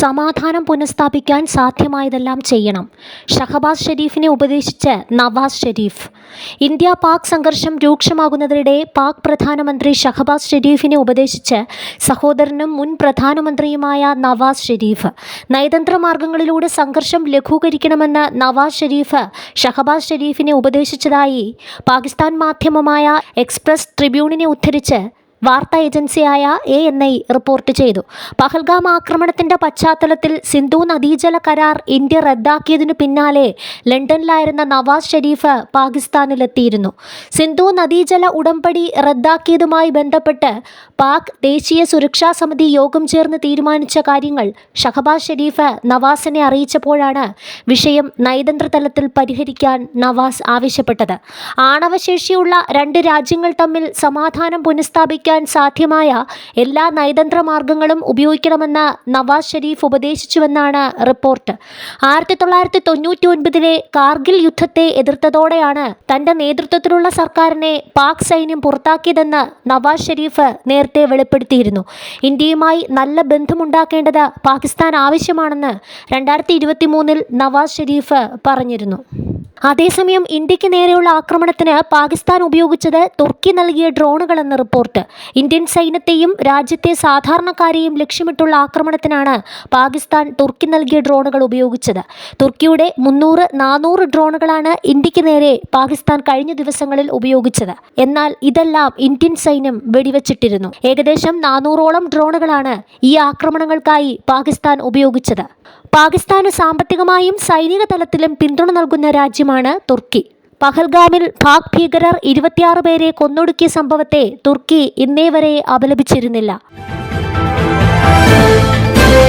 സമാധാനം പുനഃസ്ഥാപിക്കാൻ സാധ്യമായതെല്ലാം ചെയ്യണം. ഷഹബാസ് ഷെരീഫിനെ ഉപദേശിച്ച് നവാസ് ഷെരീഫ്. ഇന്ത്യ പാക് സംഘർഷം രൂക്ഷമാകുന്നതിനിടെ പാക് പ്രധാനമന്ത്രി ഷഹബാസ് ഷെരീഫിനെ ഉപദേശിച്ച് സഹോദരനും മുൻ പ്രധാനമന്ത്രിയുമായ നവാസ് ഷെരീഫ്. നയതന്ത്ര മാർഗങ്ങളിലൂടെ സംഘർഷം ലഘൂകരിക്കണമെന്ന് നവാസ് ഷെരീഫ് ഷഹബാസ് ഷെരീഫിനെ ഉപദേശിച്ചതായി പാകിസ്ഥാൻ മാധ്യമമായ എക്സ്പ്രസ് ട്രിബ്യൂണിനെ ഉദ്ധരിച്ച് വാർത്താ ഏജൻസിയായ എ എൻ ഐ റിപ്പോർട്ട് ചെയ്തു. പഹൽഗാം ആക്രമണത്തിന്റെ പശ്ചാത്തലത്തിൽ സിന്ധു നദീജല കരാർ ഇന്ത്യ റദ്ദാക്കിയതിനു പിന്നാലെ ലണ്ടനിലായിരുന്ന നവാസ് ഷെരീഫ് പാകിസ്ഥാനിലെത്തിയിരുന്നു. സിന്ധു നദീജല ഉടമ്പടി റദ്ദാക്കിയതുമായി ബന്ധപ്പെട്ട് പാക് ദേശീയ സുരക്ഷാ സമിതി യോഗം ചേർന്ന് തീരുമാനിച്ച കാര്യങ്ങൾ ഷഹബാസ് ഷെരീഫ് നവാസിനെ അറിയിച്ചപ്പോഴാണ് വിഷയം നയതന്ത്ര തലത്തിൽ പരിഹരിക്കാൻ നവാസ് ആവശ്യപ്പെട്ടത്. ആണവശേഷിയുള്ള രണ്ട് രാജ്യങ്ങൾ തമ്മിൽ സമാധാനം പുനഃസ്ഥാപിക്കാൻ സാധ്യമായ എല്ലാ നയതന്ത്ര മാർഗങ്ങളും ഉപയോഗിക്കണമെന്ന് നവാസ് ഷെരീഫ് ഉപദേശിച്ചുവെന്നാണ് റിപ്പോർട്ട്. ആയിരത്തി തൊള്ളായിരത്തി തൊണ്ണൂറ്റി ഒൻപതിലെ കാർഗിൽ യുദ്ധത്തെ എതിർത്തതോടെയാണ് തന്റെ നേതൃത്വത്തിലുള്ള സർക്കാരിനെ പാക് സൈന്യം പുറത്താക്കിയതെന്ന് നവാസ് ഷെരീഫ് നേരത്തെ വെളിപ്പെടുത്തിയിരുന്നു. ഇന്ത്യയുമായി നല്ല ബന്ധമുണ്ടാക്കേണ്ടത് പാകിസ്ഥാൻ ആവശ്യമാണെന്ന് രണ്ടായിരത്തി ഇരുപത്തി മൂന്നിൽ നവാസ് ഷെരീഫ് പറഞ്ഞിരുന്നു. അതേസമയം ഇന്ത്യയ്ക്ക് നേരെയുള്ള ആക്രമണത്തിന് പാകിസ്ഥാൻ ഉപയോഗിച്ചത് തുർക്കി നൽകിയ ഡ്രോണുകളെന്ന് റിപ്പോർട്ട്. ഇന്ത്യൻ സൈന്യത്തെയും രാജ്യത്തെ സാധാരണക്കാരെയും ലക്ഷ്യമിട്ടുള്ള ആക്രമണത്തിനാണ് പാകിസ്ഥാൻ തുർക്കി നൽകിയ ഡ്രോണുകൾ ഉപയോഗിച്ചത്. തുർക്കിയുടെ മുന്നൂറ് നാനൂറ് ഡ്രോണുകളാണ് ഇന്ത്യയ്ക്ക് നേരെ പാകിസ്ഥാൻ കഴിഞ്ഞ ദിവസങ്ങളിൽ ഉപയോഗിച്ചത്. എന്നാൽ ഇതെല്ലാം ഇന്ത്യൻ സൈന്യം വെടിവെച്ചിട്ടിരുന്നു. ഏകദേശം നാനൂറോളം ഡ്രോണുകളാണ് ഈ ആക്രമണങ്ങൾക്കായി പാകിസ്ഥാൻ ഉപയോഗിച്ചത്. പാകിസ്ഥാന് സാമ്പത്തികമായും സൈനിക തലത്തിലും പിന്തുണ നൽകുന്ന രാജ്യമാണ് തുർക്കി. പഹൽഗാമിൽ പാക് ഭീകരർ ഇരുപത്തിയാറ് പേരെ കൊന്നൊടുക്കിയ സംഭവത്തെ തുർക്കി ഇന്നേ വരെ അപലപിച്ചിരുന്നില്ല.